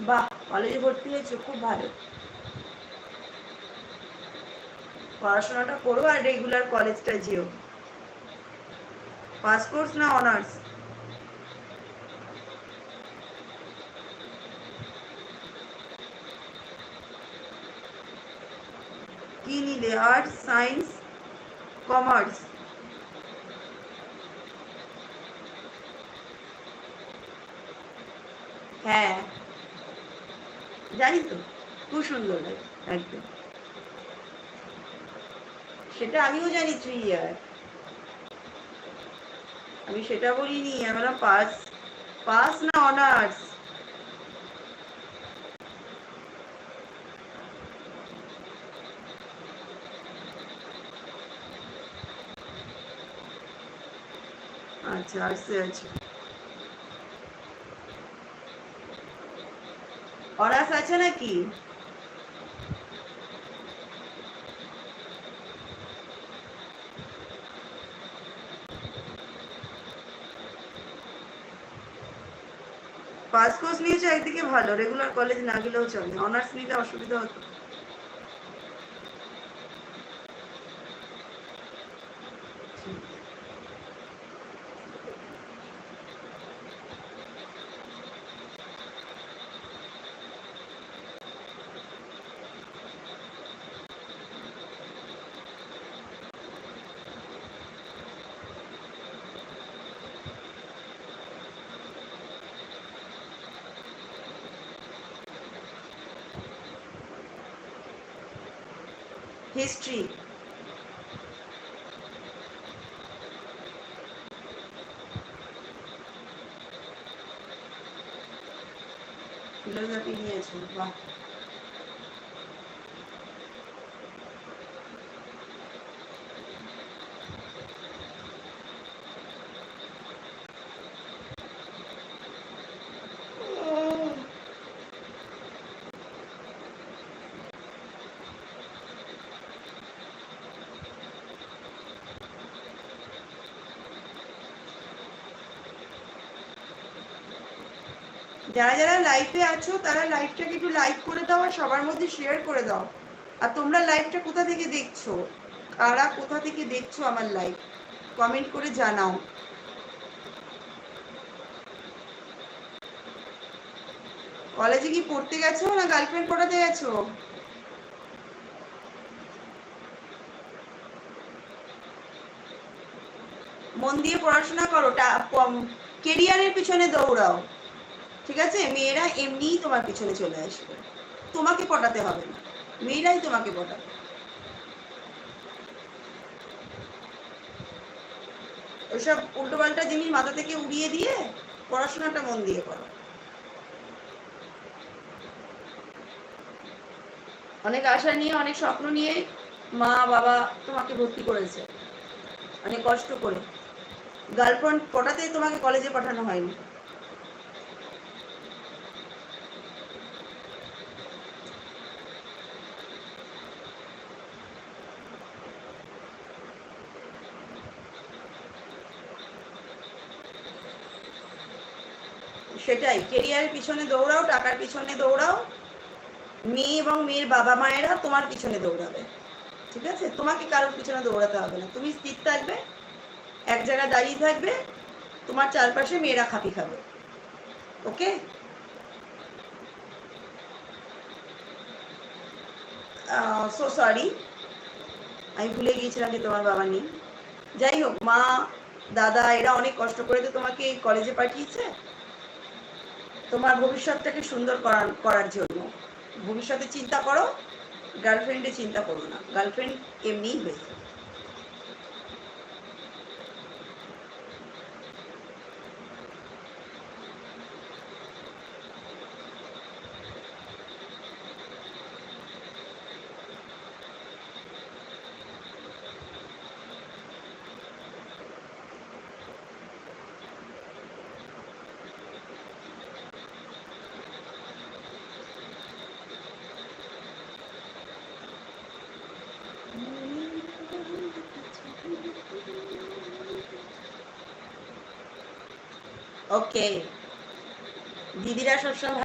বাহ কলেজে ভর্তি হয়েছো, খুব ভালো। পড়াশোনাটা করো আর রেগুলার কলেজটা যেও। পাস কোর্স না অনার্স কি নিলে? আর্টস সায়েন্স কমার্স হ্যাঁ। জানি তো, খুব সুন্দর লাগে, একদম। সেটা আমিও জানি থ্রি ইয়ার আমি সেটা বলিনি, আমরা পাস পাস না অনার্স? আচ্ছা আর্টসে আছে অনার্স আছে নাকি? পাস কোর্স নিয়েছে, একদিকে ভালো। রেগুলার কলেজ না গেলেও চলে। অনার্স নিতে অসুবিধা হতো। History. ফিলোসফি নিয়েছো বাহ যারা যারা লাইফে আছো, তারা লাইভটাকে একটু লাইক করে দাও আর সবার মধ্যে শেয়ার করে দাও। আর তোমরা লাইভটা কোথা থেকে দেখছ? কারা কোথা থেকে দেখছ আমার লাইভ কমেন্ট করে জানাও। কলেজে কি পড়তে গেছো না গার্লফ্রেন্ড পড়াতে গেছো? মন দিয়ে পড়াশোনা করো কেরিয়ারের পিছনে দৌড়াও। ঠিক আছে? মেয়েরা এমনিই তোমার পিছনে চলে আসবে। তোমাকে পটাতে হবে না। মেয়েরাই তোমাকে পটাবে। ওইসব উল্টোপাল্টা জিনিস মাথা থেকে উড়িয়ে দিয়ে পড়াশোনাটা মন দিয়ে করো। অনেক আশা নিয়ে, অনেক স্বপ্ন নিয়ে মা, বাবা তোমাকে ভর্তি করেছে। অনেক কষ্ট করে। গার্লফ্রেন্ড পটাতেই তোমাকে কলেজে পাঠানো হয়নি। সেটাই। কেরিয়ারের পিছনে দৌড়াও, টাকার পিছনে দৌড়াও। মেয়ে এবং মেয়ের বাবা মায়েরা তোমার পিছনে দৌড়াবে। ঠিক আছে? তোমাকে কারোর পিছনে দৌড়াতে হবে না। তুমি স্থির থাকবে, এক জায়গায় দাঁড়িয়ে থাকবে, তোমার চারপাশে মেয়েরা খাপি খাবে। ওকে? সো সরি আমি ভুলে গিয়েছিলাম যে তোমার বাবা নেই। যাই হোক, মা, দাদা, এরা অনেক কষ্ট করে তো তোমাকে কলেজে পাঠিয়েছে। তোমার ভবিষ্যৎটাকে সুন্দর করার করার জন্য। ভবিষ্যতে চিন্তা করো গার্লফ্রেন্ডে চিন্তা করো না। গার্লফ্রেন্ড এমনিই হয়ে যাবে। ওকে দিদিরা সবসময়